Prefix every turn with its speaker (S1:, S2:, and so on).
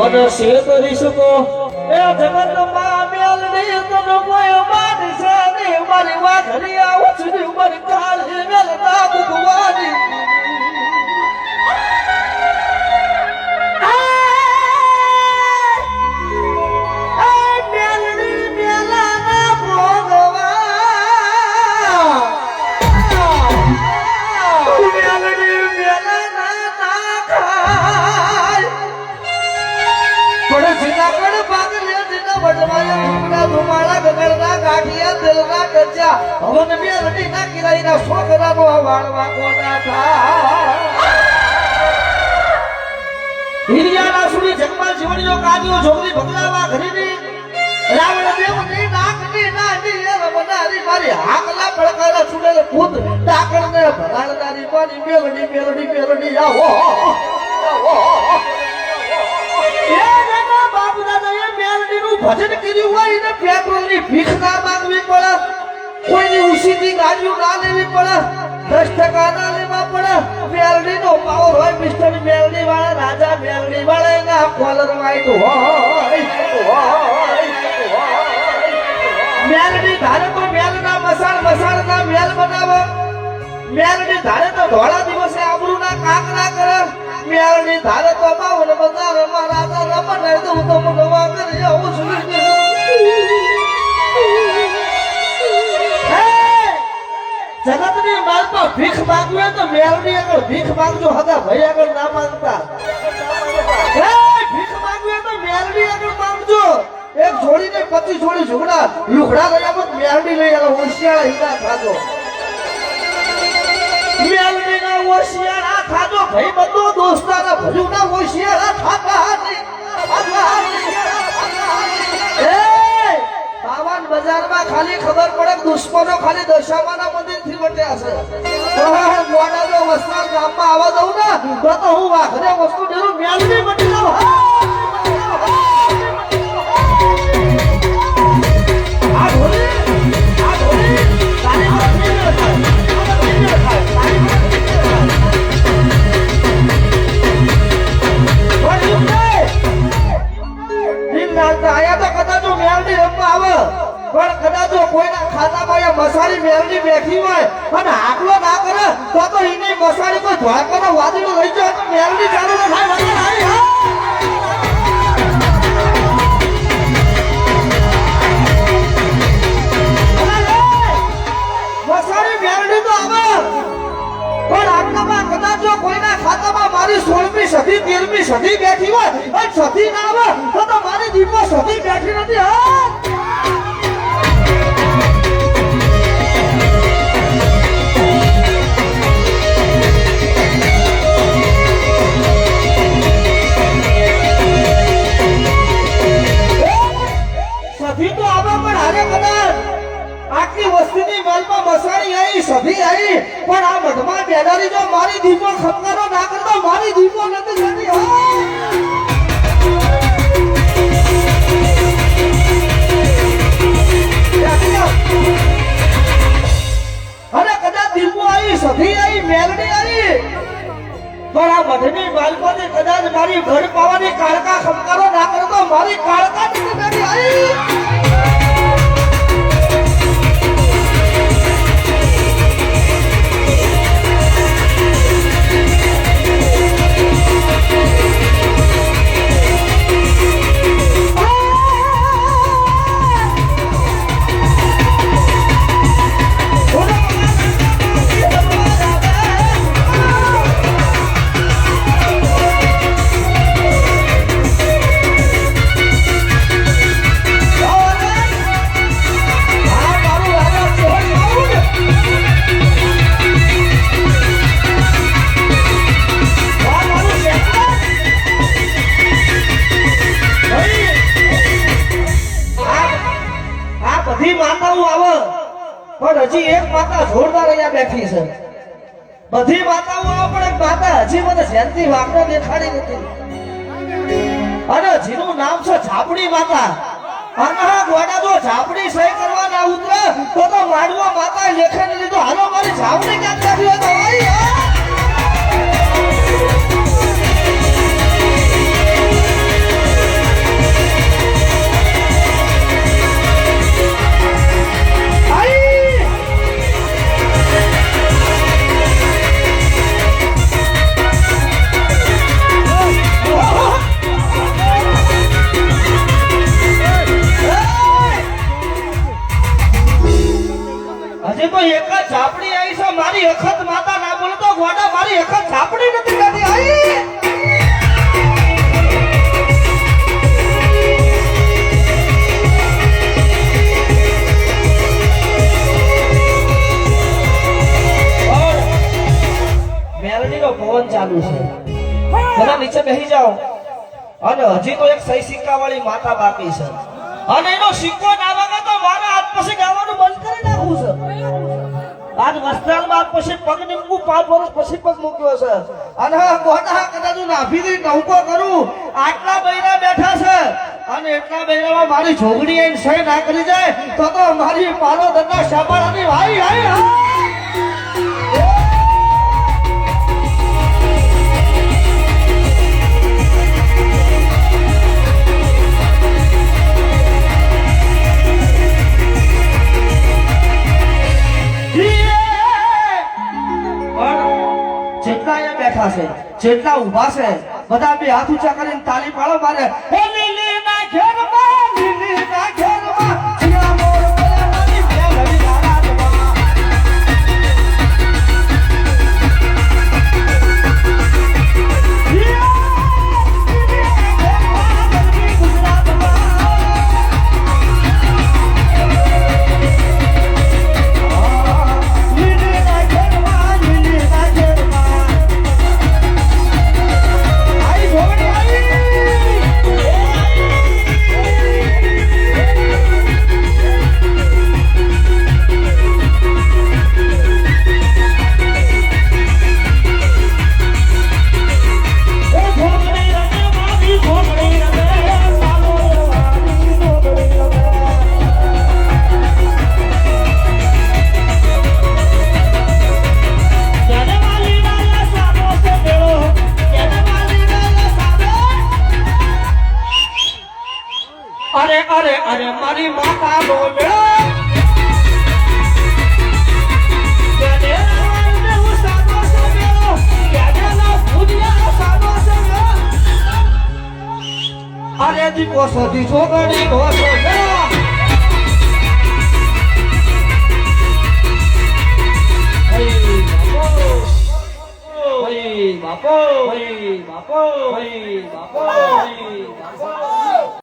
S1: મને શેતરી શકો. એ જગતમાં મેલની તને કોઈ માનશે નહીં મારી વાઘરી આવું છું, મારી કાળી મેલ ના ભગવાની હવન મેલડી ના કિરાઈના છોકરાનો આ વાળવા કોના થાય. હિરિયાના સુરી જગમાલ જીવણીઓ કાજો જોગરી ભગલાવા ઘરીની. રાવણ દેવની નાકની નાની એ રમનારી મારી હાકલા પડકારા સુડેલ ડાકણ ને ભરાડનારી મારી મેલડી મેલડી મેલડી આવો. મેલડીનું ભજન કર્યું હોય એને પેટ્રોલની ભીખ ના માંગવી પડે. કોઈની ઉસીની ગાડીઓ ના લેવી પડે દસ ટકા ના લેવા પડે. મેલડીનો પાવર હોય, મિસ્ટર મેલડી વાળા રાજા મેલડી વાળા એના કોલર વાઈટ હોય મેલડી ધારે તો મેલના મસાલ ના મેલ બનાવે. મેલડી ધારે તો ધોળા દિવસે આબરૂ ના કાક ના કરે. મેલડી ધારે તો બાવન બધા રમા રાજા રમણ તો હું તો મગવા કરી, આવું છું માલપા ભીખ માંગવી તો મેલની આગળ. ભીખ માંગજો હગા, ભાઈ આગળ ના માંગતા. ભીખ માંગવી તો મેલની આગળ માંગજો. એક જોડીને પચીસ જોડી ઝુગડા. લુગડા આવો તો મેલડી લઈ આવો, હોશિયાર હિના ખાજો. મેલડીના હોશિયારા ખાજો. ભાઈ બધો દોસ્તાના ભજુના હોશિયારા ખાતા નહીં. ખાતા નહીં. બજારમાં ખાલી ખબર પડે દુશ્મનો ખાલી દશામાના વટ્યા છે મોડા જો વસ્ત્રાલ ગામમાં આવવા દઉં ને, તો વસ્તુ જરૂર મેળવી મટી જાઉં ખાતામાં એ મસાલી મેલડી બેઠી હોય અને આટલો ના કરે તો તો એની મસારી કોઈ ધોળકાનો વાદળો લઈ જાય તો મેલડી ચાલુ ન થાય જો કોઈના ખાતામાં મારી સોળમી સદી, તેરમી સદી બેઠી હોય અને સદી ના આવે તો મારી દીપો સદી બેઠી નથી, હા. પણ આ મઢમાં બેદારી જો મારી દીપો ખમકારો ના કરતો, મારી દીપો નથી જતી. કદાચ દીપો આવી સભી આવી, મેલડી આવી. પણ આ મધની બાલકોને કદાચ મારી ઘર પાવાની પણ હજી એક માતા જોરદાર અહીંયા બેઠી છે. બધી માતાઓ પણ એક માતા હજી મને જયંતિ વાગડો દેખાડી નથી. અને જેનું નામ છે ઝાપડી માતા. હા, ગોડા, જો ઝાપડી સહી કરવા ના ઉતરે તો તો માડવા માતા લેખન લીધો. હાલો, મારી ઝાપડી ક્યાંક કરી હોય અને હજી તો એક સહી સિક્કા વાળી માતા બાકી છે. અને એનો સિક્કો ના વાગે તો મારા હાથ પછી ગાવાનું બંધ કરી નાખવું છે. આજ વસ્ત્રાલમાં પછી પગ નીમવું પાંચ વર્ષ પછી પગ મૂક્યો છે. અને ગોડા કદાચ હું દઈ નૌકો કરું. આટલા બૈરા બેઠા છે. અને એટલા બૈરામાં મારી જોગડી આઈને સહી ના કરી જાય તો તો મારી મારો દંડા સાંભળવાની ભાઈ હાય જેટલા ઊભા છે બધા બે હાથ ઊંચા કરીને તાલી પાડો મારે. અરે અરે અરે, મારી માતા નો મેળો અરે દીકો સધી છોકરી નો સો મેળો બાપો બાપો બાપો બાપો બાપો.